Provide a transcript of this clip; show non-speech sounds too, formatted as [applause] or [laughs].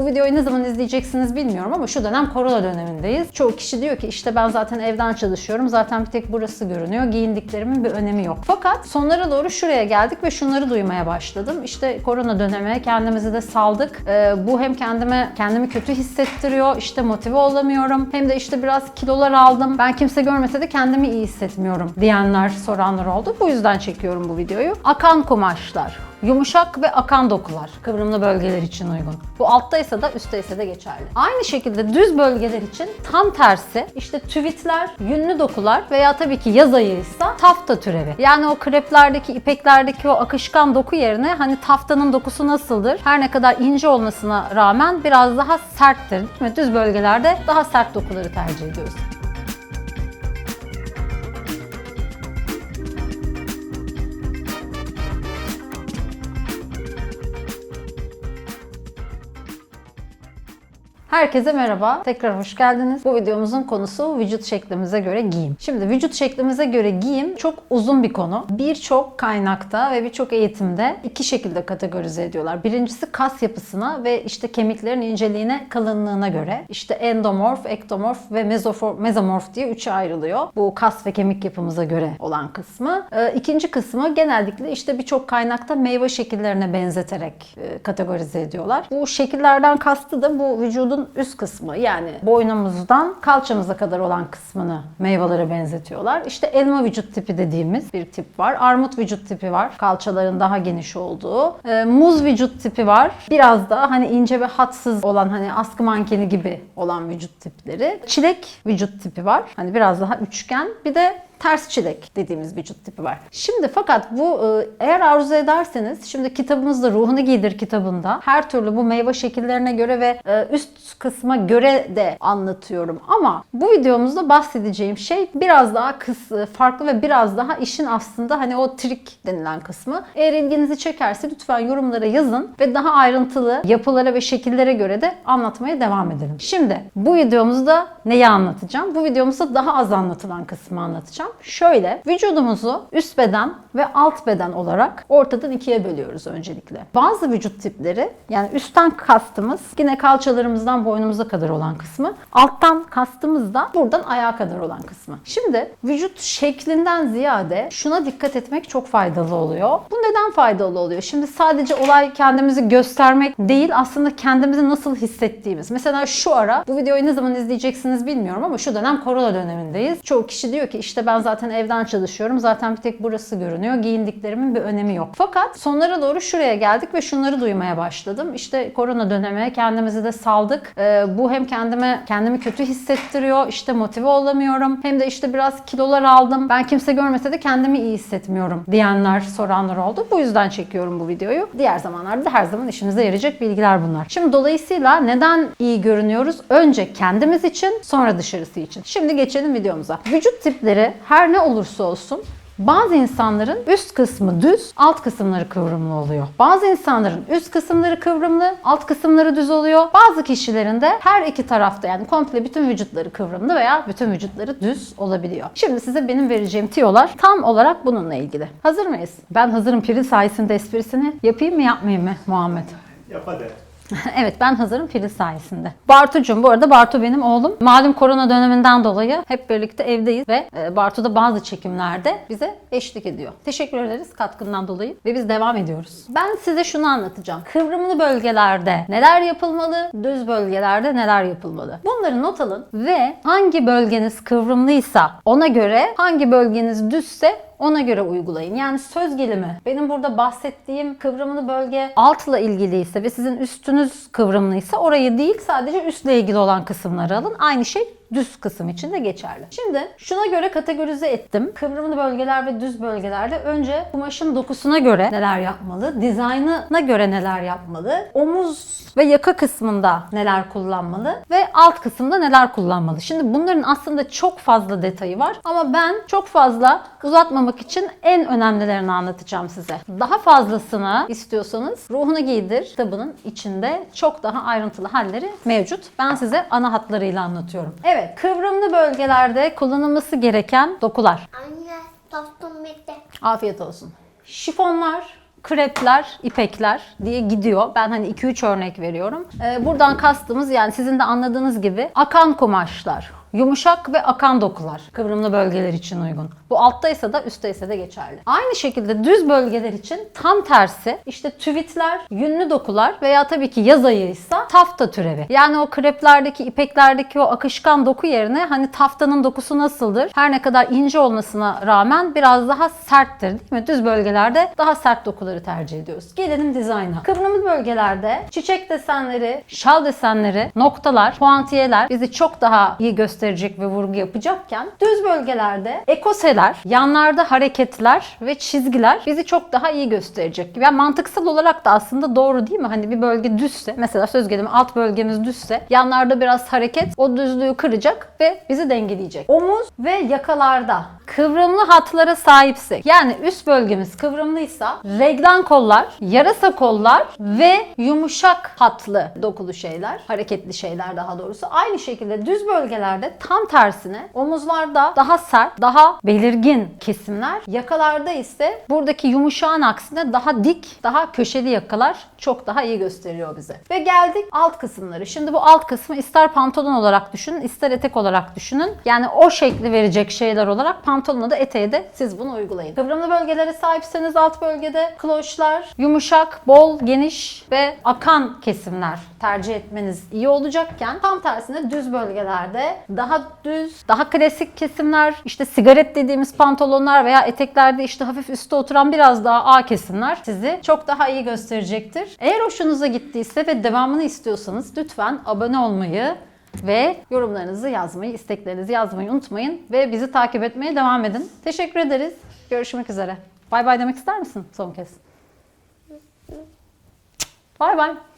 Bu videoyu ne zaman izleyeceksiniz bilmiyorum ama şu dönem korona dönemindeyiz. Çoğu kişi diyor ki işte ben zaten evden çalışıyorum. Zaten bir tek burası görünüyor. Giyindiklerimin bir önemi yok. Fakat sonlara doğru şuraya geldik ve şunları duymaya başladım. İşte korona dönemi kendimizi de saldık. Ee, bu hem kendime kendimi kötü hissettiriyor. İşte motive olamıyorum. Hem de işte biraz kilolar aldım. Ben kimse görmese de kendimi iyi hissetmiyorum diyenler, soranlar oldu. Bu yüzden çekiyorum bu videoyu. Akan kumaşlar. Yumuşak ve akan dokular. Kıvrımlı bölgeler için uygun. Bu alttaysa da üstteyse de geçerli. Aynı şekilde düz bölgeler için tam tersi işte tüvitler, yünlü dokular veya tabii ki yaz ayıysa tafta türevi. Yani o kreplerdeki, ipeklerdeki o akışkan doku yerine hani taftanın dokusu nasıldır? Her ne kadar ince olmasına rağmen biraz daha serttir. Düz bölgelerde daha sert dokuları tercih ediyoruz. Herkese merhaba. Tekrar hoş geldiniz. Bu videomuzun konusu vücut şeklimize göre giyim. Şimdi vücut şeklimize göre giyim çok uzun bir konu. Birçok kaynakta ve birçok eğitimde iki şekilde kategorize ediyorlar. Birincisi kas yapısına ve işte kemiklerin inceliğine, kalınlığına göre. İşte endomorf, ektomorf ve mezofor, mezomorf diye üçe ayrılıyor. Bu kas ve kemik yapımıza göre olan kısmı. Ee, ikinci kısmı genellikle işte birçok kaynakta meyve şekillerine benzeterek e, kategorize ediyorlar. Bu şekillerden kastı da bu vücudun üst kısmı yani boynumuzdan kalçamıza kadar olan kısmını meyvelere benzetiyorlar. İşte elma vücut tipi dediğimiz bir tip var. Armut vücut tipi var. Kalçaların daha geniş olduğu. Ee, muz vücut tipi var. Biraz daha hani ince ve hatsız olan hani askı mankeni gibi olan vücut tipleri. Çilek vücut tipi var. Hani biraz daha üçgen. Bir de ters çilek dediğimiz vücut tipi var. Şimdi fakat bu e, eğer arzu ederseniz şimdi kitabımızda Ruhunu Giydir kitabında her türlü bu meyve şekillerine göre ve e, üst kısma göre de anlatıyorum. Ama bu videomuzda bahsedeceğim şey biraz daha kıs, e, farklı ve biraz daha işin aslında hani o trik denilen kısmı. Eğer ilginizi çekerse lütfen yorumlara yazın ve daha ayrıntılı yapılara ve şekillere göre de anlatmaya devam edelim. Şimdi bu videomuzda neyi anlatacağım? Bu videomuzda daha az anlatılan kısmı anlatacağım. Şöyle vücudumuzu üst beden ve alt beden olarak ortadan ikiye bölüyoruz öncelikle. Bazı vücut tipleri yani üstten kastımız yine kalçalarımızdan boynumuza kadar olan kısmı. Alttan kastımız da buradan ayağa kadar olan kısmı. Şimdi vücut şeklinden ziyade şuna dikkat etmek çok faydalı oluyor. Bu neden faydalı oluyor? Şimdi sadece olay kendimizi göstermek değil aslında kendimizi nasıl hissettiğimiz. Mesela şu ara bu videoyu ne zaman izleyeceksiniz bilmiyorum ama şu dönem korona dönemindeyiz. Çoğu kişi diyor ki işte ben zaten evden çalışıyorum. Zaten bir tek burası görünüyor. Giyindiklerimin bir önemi yok. Fakat sonlara doğru şuraya geldik ve şunları duymaya başladım. İşte korona dönemi kendimizi de saldık. Ee, bu hem kendime kendimi kötü hissettiriyor. İşte motive olamıyorum. Hem de işte biraz kilolar aldım. Ben kimse görmese de kendimi iyi hissetmiyorum diyenler, soranlar oldu. Bu yüzden çekiyorum bu videoyu. Diğer zamanlarda da her zaman işinize yarayacak bilgiler bunlar. Şimdi dolayısıyla neden iyi görünüyoruz? Önce kendimiz için, sonra dışarısı için. Şimdi geçelim videomuza. Vücut tipleri her ne olursa olsun bazı insanların üst kısmı düz, alt kısımları kıvrımlı oluyor. Bazı insanların üst kısımları kıvrımlı, alt kısımları düz oluyor. Bazı kişilerin de her iki tarafta yani komple bütün vücutları kıvrımlı veya bütün vücutları düz olabiliyor. Şimdi size benim vereceğim tiyolar tam olarak bununla ilgili. Hazır mıyız? Ben hazırım piri sayesinde esprisini yapayım mı yapmayayım mı Muhammed? Yap hadi. [laughs] evet ben hazırım Filiz sayesinde. Bartucuğum bu arada Bartu benim oğlum. Malum korona döneminden dolayı hep birlikte evdeyiz ve e, Bartu da bazı çekimlerde bize eşlik ediyor. Teşekkür ederiz katkından dolayı ve biz devam ediyoruz. Ben size şunu anlatacağım. Kıvrımlı bölgelerde neler yapılmalı, düz bölgelerde neler yapılmalı? Bunları not alın ve hangi bölgeniz kıvrımlıysa ona göre hangi bölgeniz düzse ona göre uygulayın. Yani söz gelimi benim burada bahsettiğim kıvrımlı bölge altla ilgiliyse ve sizin üstünüz kıvrımlıysa orayı değil sadece üstle ilgili olan kısımları alın. Aynı şey düz kısım için de geçerli. Şimdi şuna göre kategorize ettim. Kıvrımlı bölgeler ve düz bölgelerde önce kumaşın dokusuna göre neler yapmalı, dizaynına göre neler yapmalı, omuz ve yaka kısmında neler kullanmalı ve alt kısımda neler kullanmalı. Şimdi bunların aslında çok fazla detayı var ama ben çok fazla uzatmamak için en önemlilerini anlatacağım size. Daha fazlasını istiyorsanız Ruhunu Giydir kitabının içinde çok daha ayrıntılı halleri mevcut. Ben size ana hatlarıyla anlatıyorum. Evet, kıvrımlı bölgelerde kullanılması gereken dokular. Anne dostum bitti. Afiyet olsun. Şifonlar, krepler, ipekler diye gidiyor. Ben hani 2-3 örnek veriyorum. Ee, buradan kastımız yani sizin de anladığınız gibi akan kumaşlar, Yumuşak ve akan dokular kıvrımlı bölgeler için uygun. Bu alttaysa da üstteyse de geçerli. Aynı şekilde düz bölgeler için tam tersi işte tüvitler, yünlü dokular veya tabii ki yaz ayıysa tafta türevi. Yani o kreplerdeki, ipeklerdeki o akışkan doku yerine hani taftanın dokusu nasıldır? Her ne kadar ince olmasına rağmen biraz daha serttir değil mi? Düz bölgelerde daha sert dokuları tercih ediyoruz. Gelelim dizayna. Kıvrımlı bölgelerde çiçek desenleri, şal desenleri, noktalar, puantiyeler bizi çok daha iyi gösterecek ve vurgu yapacakken düz bölgelerde ekoseler, yanlarda hareketler ve çizgiler bizi çok daha iyi gösterecek. Yani mantıksal olarak da aslında doğru değil mi? Hani bir bölge düzse, mesela söz gelimi alt bölgemiz düzse, yanlarda biraz hareket o düzlüğü kıracak ve bizi dengeleyecek. Omuz ve yakalarda kıvrımlı hatlara sahipsek, yani üst bölgemiz kıvrımlıysa reglan kollar, yarasa kollar ve yumuşak hatlı dokulu şeyler, hareketli şeyler daha doğrusu. Aynı şekilde düz bölgelerde tam tersine omuzlarda daha sert, daha belirgin kesimler, yakalarda ise buradaki yumuşağın aksine daha dik, daha köşeli yakalar çok daha iyi gösteriyor bize. Ve geldik alt kısımları. Şimdi bu alt kısmı ister pantolon olarak düşünün, ister etek olarak düşünün. Yani o şekli verecek şeyler olarak pantolona da eteğe de siz bunu uygulayın. Kıvrımlı bölgelere sahipseniz alt bölgede kloşlar, yumuşak, bol, geniş ve akan kesimler tercih etmeniz iyi olacakken tam tersine düz bölgelerde daha düz, daha klasik kesimler, işte sigaret dediğimiz pantolonlar veya eteklerde işte hafif üstte oturan biraz daha A kesimler sizi çok daha iyi gösterecektir. Eğer hoşunuza gittiyse ve devamını istiyorsanız lütfen abone olmayı ve yorumlarınızı yazmayı, isteklerinizi yazmayı unutmayın ve bizi takip etmeye devam edin. Teşekkür ederiz. Görüşmek üzere. Bay bay demek ister misin son kez? Bay bay.